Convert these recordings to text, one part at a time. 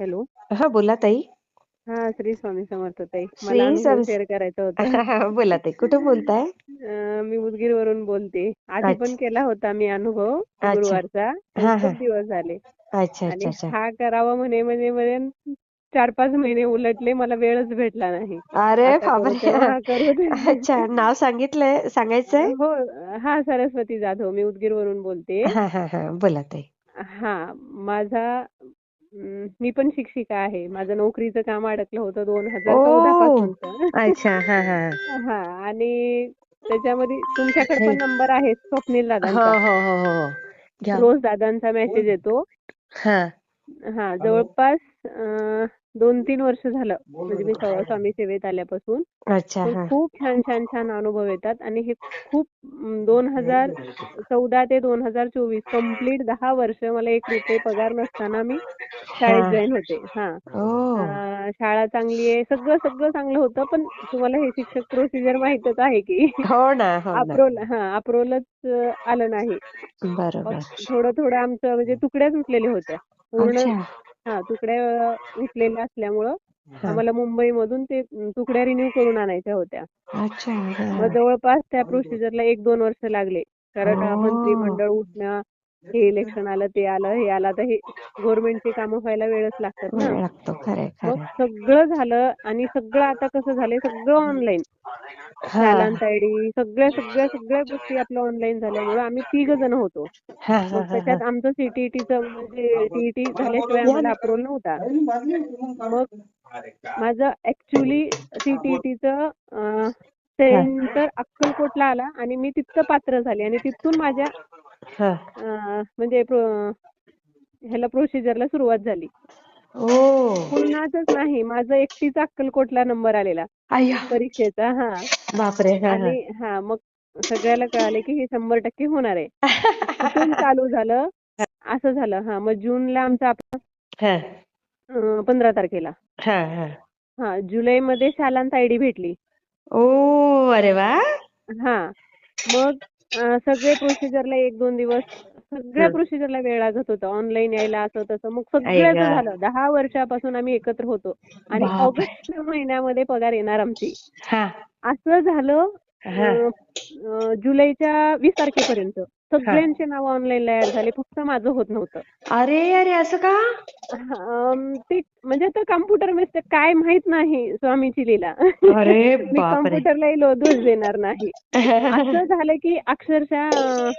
Hello. हा बोला ताई. हा श्री स्वामी समर्थ ताई. मला अनुभव स्वामी शेअर करायचा होता. बोला ताई. कुठून बोलताय? अं, मी उदगीरवरून बोलते. आधी पण अच्छा. केला होता मी अनुभव अच्छा. गुरुवारचा. हा हा. खूप दिवस झाले. अच्छा आणि अच्छा. अच्छा हा करावा म्हणे म्हणे म्हणे चार पाच महिने उलटले मला वेळच भेटला नाही. अरे आता करू बापरे. तेव्हा करू ते. अच्छा नाव सांगितलंय सांगायचंय? हो हा सरस्वती जाधव मी उदगीरवरून बोलते. हा हा हा बोला ताई. हा माझा मी पण शिक्षिका आहे. माझं नोकरीचं काम अडकलं होतं दोन हजार चौदा पासूनच अच्छा हा हा. हा आणि त्याच्यामध्ये तुमच्याकडे पण नंबर आहे स्वप्नील हो दादांचा. हो हो हो घ्या. रोज दादांचा मेसेज येतो. हा. हा जवळपास अं, दोन तीन वर्ष झालं. म्हणजे मी सवा- स्वामी सेवेत आल्यापासून. अच्छा खूप छान छान छान अनुभव येतात. आणि हे खूप दोन हजार चौदा ते दोन हजार चोवीस कंप्लीट दहा वर्ष मला एक रुपये पगार नसताना मी शाळेत जॉईन होते. हा. शाळा चांगली आहे. सगळं सगळं चांगलं होतं. पण तुम्हाला हे शिक्षक प्रोसिजर माहीतच आहे की हो हो अप्रोल हा अप्रोलच आलं नाही. थोडं थोडं आमचं म्हणजे तुकड्याच उठलेल्या होत्या. पूर्ण अच्छा हा तुकड्या उठलेल्या असल्यामुळं आम्हाला मुंबईमधून ते तुकड्या रिन्यू करून आणायच्या होत्या अच्छा. मग जवळपास त्या प्रोसिजरला एक दोन वर्ष लागले कारण हो. मंत्रिमंडळ उठणं हे इलेक्शन आलं ते आलं हे आलं. आता हे गव्हर्नमेंटची कामं व्हायला वेळच लागतात ना. वेळ लागतो. खरंय मग खरंय सगळं झालं आणि सगळं आता कसं झालंय? सगळं ऑनलाईन हा. बॅलन्स आयडी सगळ्या सगळ्या सगळ्या गोष्टी आपल्या ऑनलाईन झाल्यामुळं आम्ही तिघ जण होतो. हा हा मग हा हा. त्याच्यात आमचं सीटीईटीचं म्हणजे सीईटी झाल्याशिवाय या आम्हाला ना. अप्रोल नव्हता. मग माझं ऍक्च्युली सीटीईटीचं. सेंटर अक्कलकोटला आला आणि मी तिथं पात्र झाले आणि तिथून माझ्या हा म्हणजे ह्याला प्रोसिजरला सुरुवात झाली. पुन्हाच नाही माझं एकटीचा अक्कलकोटला नंबर आलेला. परीक्षेचा हा. बापरे आणि हा मग सगळ्याला कळाले की हे शंभर टक्के होणार आहे. तिथून चालू झालं? असं झालं हा मग जूनला आमचा हा. पंधरा तारखेला. हा हा. हा जुलैमध्ये शालांत आयडी भेटली. ओ अरे वा. हा मग सगळे प्रोसिजरला एक दोन दिवस सगळ्या. प्रोसिजरला वेळ लागत होता ऑनलाईन यायला असं तसं मग सगळ्याच. झालं दहा वर्षापासून आम्ही एकत्र होतो आणि. ऑगस्ट महिन्यामध्ये पगार येणार आमची हा असं झालं हा. जुलैच्या वीस तारखेपर्यंत सगळ्यांचे नाव ऑनलाईन ऍड झाले फक्त माझं होत नव्हतं. अरे अरे असं का? अं, ते म्हणजे आता कम्प्युटर मिस्टेक काय माहीत नाही स्वामीची लीला. अरे मी बापरे. कम्प्युटरलाही लो- दोष देणार नाही. असं झालं की अक्षरशः अं,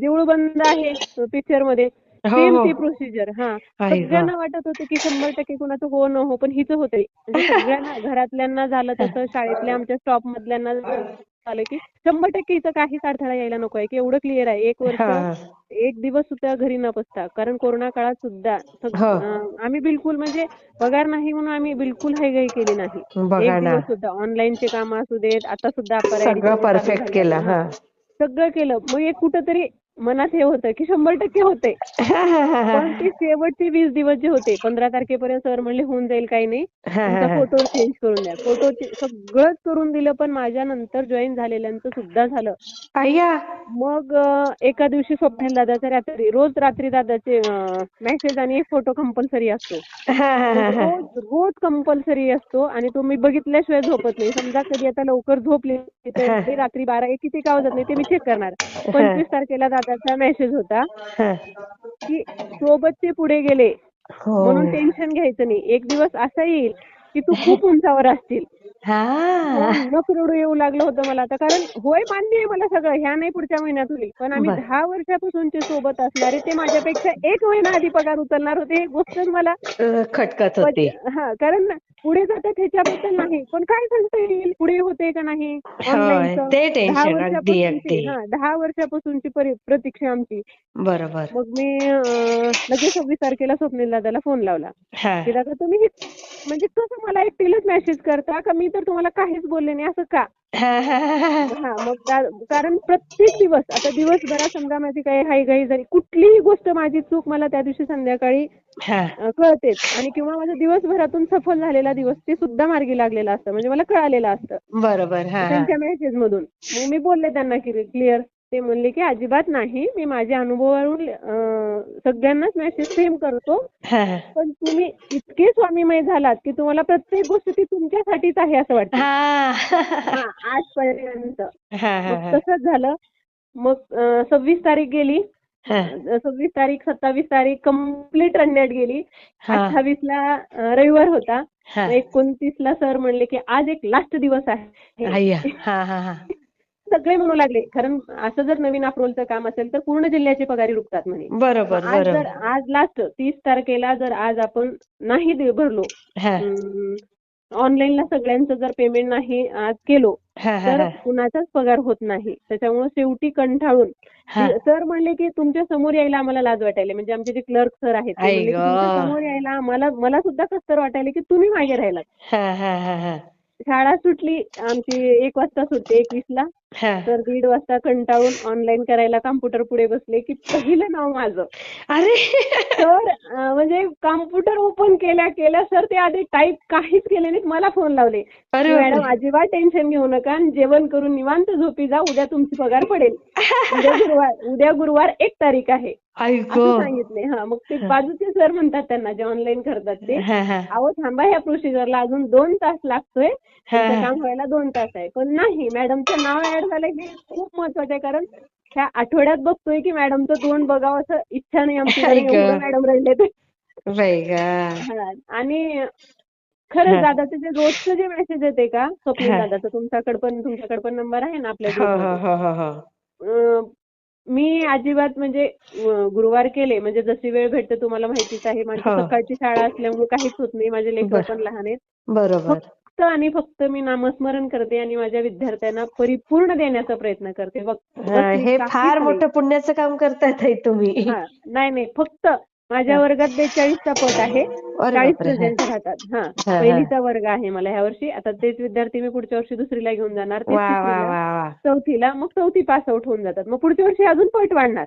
देऊळ बंद आहे पिक्चरमध्ये. हो, सेम हो. ती प्रोसिजर हा. आई गं. सगळ्यांना वाटत होतं की शंभर टक्के कुणाचं हो न हो पण हिचं होतंय. म्हणजे सगळ्यांना घरातल्यांना झालं तसं शाळेतल्या आमच्या स्टॉप मधल्यांना झालं. की शंभर टक्के हिचं काहीच अडथळा यायला नको आहे की एवढं क्लिअर आहे. एक वर्ष. एक दिवस सुद्धा घरी न बसता कारण कोरोना काळात सुद्धा आम्ही बिलकुल म्हणजे पगार नाही म्हणून आम्ही बिलकुल हायगाई केली नाही. एक. दिवस सुद्धा ऑनलाईनचे काम असू देत आता सुद्धा परफेक्ट केलं सगळं केलं. मग एक कुठंतरी मनात हे होतं की शंभर टक्के होते. पण ते शेवटचे वीस दिवस जे होते पंधरा तारखेपर्यंत सर म्हणले होऊन जाईल काही नाही. फोटो चेंज करून द्या. फोटो सगळंच करून दिलं पण माझ्या नंतर जॉईन झालेल्यांचं सुद्धा झालं. मग एका दिवशी स्वप्नील दादाच्या रात्री रोज रात्री दादाचे मेसेज आणि एक फोटो कंपल्सरी असतो. रोज रोज कंपल्सरी असतो आणि तो मी बघितल्याशिवाय झोपत नाही. समजा कधी आता लवकर झोपले रात्री बारा एक किती का वाजत नाही ते मी चेक करणार. पंचवीस तारखेला दादाचा मेसेज होता. की सोबतचे पुढे गेले. हो. म्हणून टेन्शन घ्यायचं नाही. एक दिवस असा येईल की तू खूप उंचावर असशील. हा. नक रडू येऊ लागलं होतं मला आता. कारण होय मान्य आहे मला सगळं ह्या नाही पुढच्या महिन्यात होईल. पण आम्ही. दहा वर्षापासूनचे सोबत असणारे ते माझ्यापेक्षा एक महिना आधी पगार उचलणार होते हे गोष्टच मला खटकत होती. हा कारण पुढे जातात ह्याच्याबद्दल नाही. पण काय सांगता येईल? पुढे होते का नाही? ते दहा वर्षापासूनची हा प्रतीक्षा आमची. बरोबर. मग मी लगेच सव्वीस तारखेला स्वप्नील दादाला फोन लावला. हा. की दादा तुम्ही हे- म्हणजे कसं मला एकटीलाच मेसेज करता. का? मी तर तुम्हाला काहीच बोलले नाही. असं का? हा, मग कारण प्रत्येक दिवस आता दिवसभरात समजा माझी काही हायघाई झाली कुठलीही गोष्ट माझी चूक मला त्या दिवशी संध्याकाळी हा. अं, कळतेच. आणि किंवा माझा दिवसभरातून सफल झालेला दिवस ते सुद्धा मार्गी लागलेलं असतं. म्हणजे मला कळालेलं असतं. बरोबर हा हा. त्यांच्या मेसेज मधून. मग मी बोलले त्यांना की क्लिअर ते म्हणले की अजिबात नाही. मी माझ्या अनुभवावरून सगळ्यांनाच मेसेज सेम करतो. पण तुम्ही इतके स्वामीमय झालात की तुम्हाला प्रत्येक गोष्ट ती तुमच्यासाठीच आहे असं वाटतं. आजपर्यंत. तसंच झालं. मग सव्वीस तारीख गेली. सव्वीस तारीख सत्तावीस तारीख कंप्लीट रंड्यात गेली. हा, अठ्ठावीसला रविवार होता. हा. एकोणतीसला सर म्हणले की आज एक लास्ट दिवस आहे. सगळे म्हणू लागले. कारण असं जर नवीन अप्रोलचं काम असेल तर पूर्ण जिल्ह्याची पगारी रुकतात म्हणे. बरोबर आज जर आज लास्ट तीस तारखेला जर आज आपण नाही भरलो ऑनलाईनला सगळ्यांचं जर पेमेंट नाही आज केलो तर. कुणाचाच पगार होत नाही. त्याच्यामुळे शेवटी कंठाळून. सर म्हणले की तुमच्यासमोर यायला आम्हाला लाज वाटायली. म्हणजे आमचे जे क्लर्क सर आहेत समोर यायला आम्हाला मला सुद्धा कसं तर वाटायला की तुम्ही मागे राहिलात. शाळा सुटली आमची एक वाजता सुटते एकवीसला. हा. तर दीड वाजता कंटाळून ऑनलाईन करायला कॉम्प्युटर पुढे बसले की पहिलं नाव माझं. अरे! तर म्हणजे कॉम्प्युटर ओपन केल्या केल्या सर ते आधी टाईप काहीच केले नाहीत मला फोन लावले. मॅडम. अजिबात टेन्शन घेऊ नका जेवण करून निवांत झोपी जा उद्या तुमची पगार पडेल. उद्या गुरुवार उद्या गुरुवार एक तारीख आहे. असं सांगितले हा. मग ते बाजूचे सर म्हणतात त्यांना जे ऑनलाईन करतात ते हा हा. अहो थांबा ह्या प्रोसिजरला अजून दोन तास लागतोय. हा, तुमचं हा. काम व्हायला दोन तास आहे. पण नाही मॅडमचं नाव ऍड झालंय हे खूप महत्वाचं आहे कारण ह्या आठवड्यात बघतोय की मॅडमचं तोंड बघावं असं इच्छा नाही आमची आई कारण गं. एवढं मॅडम राहिले ते. बाई ग. हा. आणि खरंच हा. दादाचे जे रोजचं जे मेसेज येते का? स्वप्नील हा. दादाचं तुमच्याकडे पण तुमच्याकडे पण नंबर आहे ना आपल्या हो हो ग्रुपमध्ये हो हो हो. अं, मी अजिबात म्हणजे गुरुवार केले. म्हणजे जशी वेळ भेटते तुम्हाला माहितीच आहे. माझी. सकाळची शाळा असल्यामुळे काहीच होत नाही. माझे लेकरं. पण लहान आहेत. बरोबर. फक्त आणि फक्त मी नामस्मरण करते आणि माझ्या विद्यार्थ्यांना परिपूर्ण देण्याचा प्रयत्न करते. हा, फार. मोठं पुण्याचं काम करताय ताई तुम्ही. नाही नाही. फक्त माझ्या वर्गात बेचाळीसचा पट आहे. चाळीस हा. प्रेझेंट राहतात. हा. पहिलीचा वर्ग आहे मला ह्या वर्षी. आता तेच विद्यार्थी मी पुढच्या वर्षी दुसरीला घेऊन जाणार. चौथीला मग चौथी पास आउट होऊन जातात. मग पुढच्या वर्षी अजून पट वाढणार.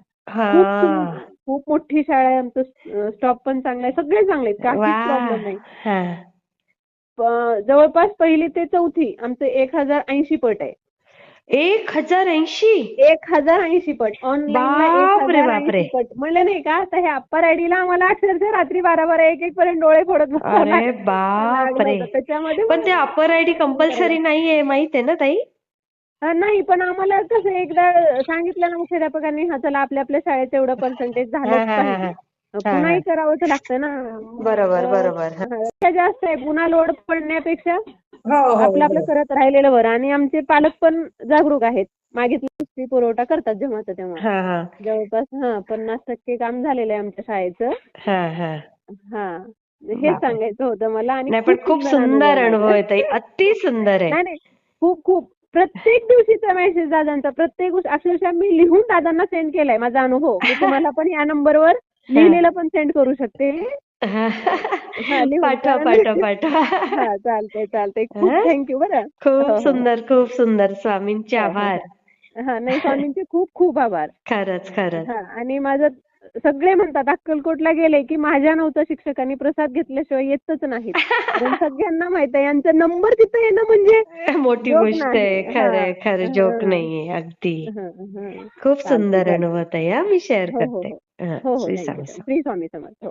खूप मोठी शाळा आहे आमचं स्टॉप पण चांगला आहे. सगळे चांगले प्रॉब्लेम नाही. हा. जवळपास पहिली ते चौथी आमचं एक हजार ऐंशी पट आहे. एक हजार ऐंशी एक हजार ऐंशी पट. ऐंशी पट. म्हणलं नाही का? आता हे अप्पर आयडीला आम्हाला अक्षरशः रात्री बारा बारा एक एक पर्यंत डोळे फोडत. त्याच्यामध्ये पण ते अपर आयडी कंपल्सरी नाहीये माहीत आहे ना ताई? नाही पण आम्हाला कसं एकदा सांगितलं ना मुख्याध्यापकांनी हा चला आपल्या आपल्या शाळेत एवढं पर्सेंटेज हा, झालंच हा, हा, पाहिजे. हा. पुन्हाही करावं तर लागतं ना. बरोबर, बरोबर. हा, जास्त आहे पुन्हा लोड पडण्यापेक्षा हो आपलं आपलं करत राहिलेलं बरं. आणि आमचे पालक पण जागरूक आहेत. मागितलं पुरवठा करतात जेव्हाचा तेव्हा. हा हा. जवळपास हा पन्नास टक्के काम झालेलं आहे आमच्या शाळेचं. हा हा. हा. सांगायचं होतं मला. आणि नाही पण खूप सुंदर अनुभव आहे ताई. अति सुंदर आहे. नाही नाही. खूप खूप. प्रत्येक दिवशीचा मेसेज दादांचा प्रत्येक गोष्ट अक्षरशः मी लिहून दादांना सेंड केलाय माझा अनुभव मी तुम्हाला पण या नंबरवर लिहिलेलं पण सेंड करू शकते हा. हा. पाठवा पाठवा पाठवा हा चालतंय चालतंय खूप हा? थँक्यू बरं हो, खूप हो. सुंदर खूप सुंदर स्वामींचे हो, हो. आभार हा नाही स्वामींचे खूप खूप आभार खरंच खरंच हा आणि माझं सगळे म्हणतात अक्कलकोटला गेले की माझ्या नव्हतं शिक्षकांनी प्रसाद घेतल्याशिवाय येतच कारण सगळ्यांना माहीत आहे यांचा नंबर तिथे येणं म्हणजे मोठी गोष्ट नाही. आहे खरंय हा. खरं जोक हा. नाहीये अगदी हा, हा. खूप सुंदर. अनुभव ताई हा मी शेअर हो हो करते हो हा, हो हो श्री. स्वामी समर्थ.